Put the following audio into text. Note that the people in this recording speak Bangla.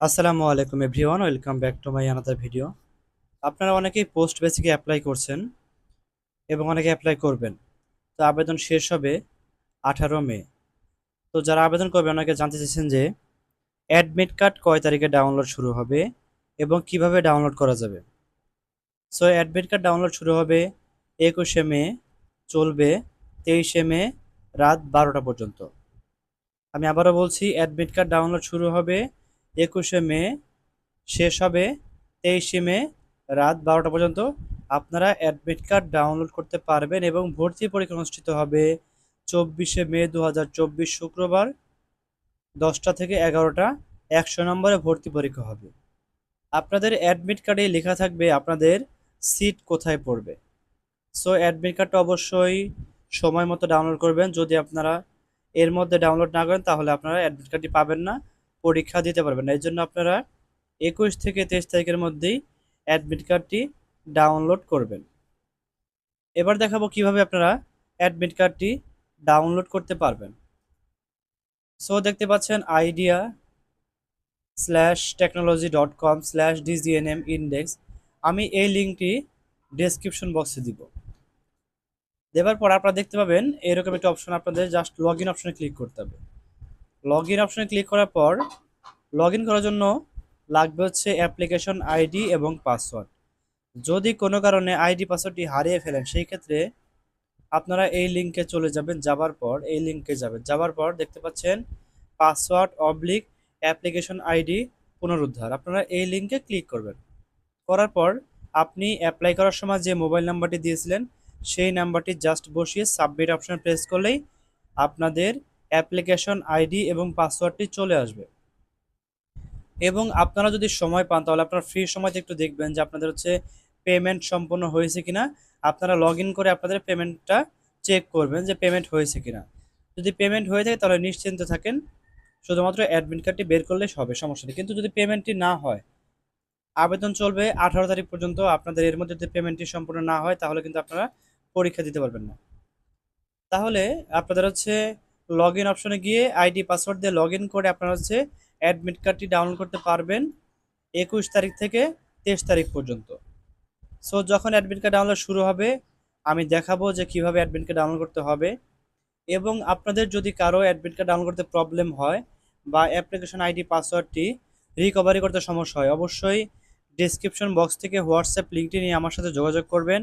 আসসালামু আলাইকুম everyone, welcome back to my another video আপনারা অনেকেই পোস্ট বেসিকে অ্যাপ্লাই করছেন এবং অনেকে অ্যাপ্লাই করবেন। তো আবেদন শেষ হবে আঠারো মে। তো যারা আবেদন করবে অনেকে জানতে চাইছেন যে অ্যাডমিট কার্ড কয় তারিখে ডাউনলোড শুরু হবে এবং কীভাবে ডাউনলোড করা যাবে। সো অ্যাডমিট কার্ড ডাউনলোড শুরু হবে একুশে মে, চলবে তেইশে মে রাত বারোটা পর্যন্ত। আমি আবারও বলছি অ্যাডমিট কার্ড ডাউনলোড শুরু হবে একুশে মে, শেষ হবে তেইশে মে রাত বারোটা পর্যন্ত। আপনারা অ্যাডমিট কার্ড ডাউনলোড করতে পারবেন এবং ভর্তি পরীক্ষা অনুষ্ঠিত হবে চব্বিশে মে দু শুক্রবার দশটা থেকে এগারোটা, একশো নম্বরে ভর্তি পরীক্ষা হবে। আপনাদের অ্যাডমিট কার্ডে লেখা থাকবে আপনাদের সিট কোথায় পড়বে। সো অ্যাডমিট কার্ডটা অবশ্যই সময় মতো ডাউনলোড করবেন। যদি আপনারা এর মধ্যে ডাউনলোড না করেন, তাহলে আপনারা অ্যাডমিট কার্ডটি পাবেন না। পরীক্ষা দিতে পারবেন না। এই জন্য আপনারা একুশ থেকে তেইশ তারিখের মধ্যেই অ্যাডমিট কার্ডটি ডাউনলোড করবেন। এবার দেখাবো কীভাবে আপনারা অ্যাডমিট কার্ডটি ডাউনলোড করতে পারবেন। সো দেখতে পাচ্ছেন idea slash technology dot com slash DGNM index আমি এই লিঙ্কটি ডেসক্রিপশন বক্সে দিব। দেওয়ার পর আপনারা দেখতে পাবেন এরকম একটা অপশন আপনাদের জাস্ট লগ ইন অপশনে ক্লিক করতে হবে। লগ ইন অপশনে ক্লিক করার পর লগ ইন করার জন্য লাগবে হচ্ছে অ্যাপ্লিকেশন আইডি এবং পাসওয়ার্ড যদি কোনো কারণে আইডি পাসওয়ার্ডটি হারিয়ে ফেলেন, সেই ক্ষেত্রে আপনারা এই লিঙ্কে চলে যাবেন, যাবার পর এই লিঙ্কে যাবেন। যাবার পর দেখতে পাচ্ছেন পাসওয়ার্ড অবলিক অ্যাপ্লিকেশন আইডি পুনরুদ্ধার। আপনারা এই লিঙ্কে ক্লিক করবেন। করার পর আপনি অ্যাপ্লাই করার সময় যে মোবাইল নাম্বারটি দিয়েছিলেন, সেই নাম্বারটি জাস্ট বসিয়ে সাবমিট অপশনে প্রেস করলেই আপনাদের অ্যাপ্লিকেশন আইডি এবং পাসওয়ার্ডটি চলে আসবে। এবং আপনারা যদি সময় পান, তাহলে আপনারা ফ্রি সময়তে একটু দেখবেন যে আপনাদের হচ্ছে পেমেন্ট সম্পন্ন হয়েছে কিনা। আপনারা লগ করে আপনাদের পেমেন্টটা চেক করবেন যে পেমেন্ট হয়েছে কিনা। যদি পেমেন্ট হয়ে থাকে, তাহলে নিশ্চিন্ত থাকেন। শুধুমাত্র অ্যাডমিট কার্ডটি বের করলে হবে, সমস্যা নেই। কিন্তু যদি পেমেন্টটি না হয়, আবেদন চলবে, আঠারো তারিখ পর্যন্ত আপনাদের এর মধ্যে যদি পেমেন্টটি সম্পূর্ণ না হয়, তাহলে কিন্তু আপনারা পরীক্ষা দিতে পারবেন না। তাহলে আপনাদের হচ্ছে লগ ইন অপশনে গিয়ে আইডি পাসওয়ার্ড দিয়ে লগ করে আপনারা হচ্ছে অ্যাডমিট কার্ডটি ডাউনলোড করতে পারবেন একুশ তারিখ থেকে তেইশ তারিখ পর্যন্ত। সো যখন অ্যাডমিট কার্ড ডাউনলোড শুরু হবে, আমি দেখাবো যে কীভাবে অ্যাডমিট কার্ড ডাউনলোড করতে হবে। এবং আপনাদের যদি কারও অ্যাডমিট কার্ড ডাউনলোড করতে প্রবলেম হয় বা অ্যাপ্লিকেশন আইডি পাসওয়ার্ডটি রিকভারি করতে সমস্যা হয়, অবশ্যই ডিসক্রিপশন বক্স থেকে হোয়াটসঅ্যাপ লিঙ্কটি নিয়ে আমার সাথে যোগাযোগ করবেন।